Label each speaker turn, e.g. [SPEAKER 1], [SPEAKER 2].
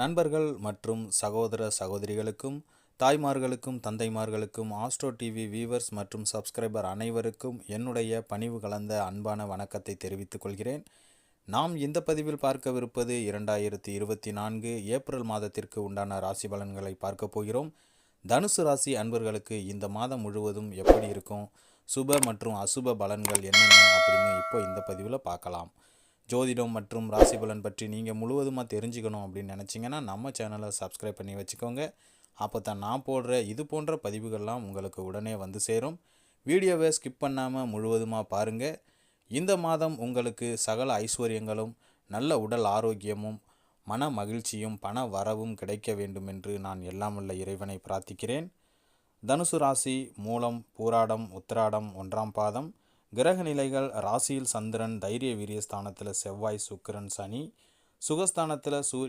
[SPEAKER 1] நண்பர்கள் மற்றும் சகோதர சகோதரிகளுக்கும் தாய்மார்களுக்கும் தந்தைமார்களுக்கும் ஆஸ்ட்ரோ டிவி வியூவர்ஸ் மற்றும் சப்ஸ்கிரைபர் அனைவருக்கும் என்னுடைய பணிவு கலந்த அன்பான வணக்கத்தை தெரிவித்துக் கொள்கிறேன். நாம் இந்த பதிவில் பார்க்கவிருப்பது இரண்டாயிரத்தி இருபத்தி நான்கு ஏப்ரல் மாதத்திற்கு உண்டான ராசி பலன்களை பார்க்க போகிறோம். தனுசு ராசி அன்பர்களுக்கு இந்த மாதம் முழுவதும் எப்படி இருக்கும்? சுப மற்றும் அசுப பலன்கள் என்னென்ன அப்படின்னு இப்போ இந்த பதிவில் பார்க்கலாம். ஜோதிடம் மற்றும் ராசி பலன் பற்றி நீங்கள் முழுவதுமாக தெரிஞ்சுக்கணும் அப்படின்னு நினச்சிங்கன்னா நம்ம சேனலை சப்ஸ்கிரைப் பண்ணி வச்சுக்கோங்க. அப்போ தான் நான் போடுற இது போன்ற பதிவுகள்லாம் உங்களுக்கு உடனே வந்து சேரும். வீடியோவை ஸ்கிப் பண்ணாமல் முழுவதுமாக பாருங்கள் இந்த மாதம் உங்களுக்கு சகல ஐஸ்வர்யங்களும் நல்ல உடல் ஆரோக்கியமும் மன மகிழ்ச்சியும் பண வரவும் கிடைக்க வேண்டும் என்று நான் எல்லாம் உள்ள இறைவனை பிரார்த்திக்கிறேன். தனுசு ராசி மூலம் பூராடம் உத்திராடம் ஒன்றாம் பாதம். கிரக நிலைகள் ராசியில் சந்திரன் தைரிய வீரியஸ்தானத்தில் செவ்வாய் சுக்கிரன் சனி. சுகஸ்தானத்தில் சூரிய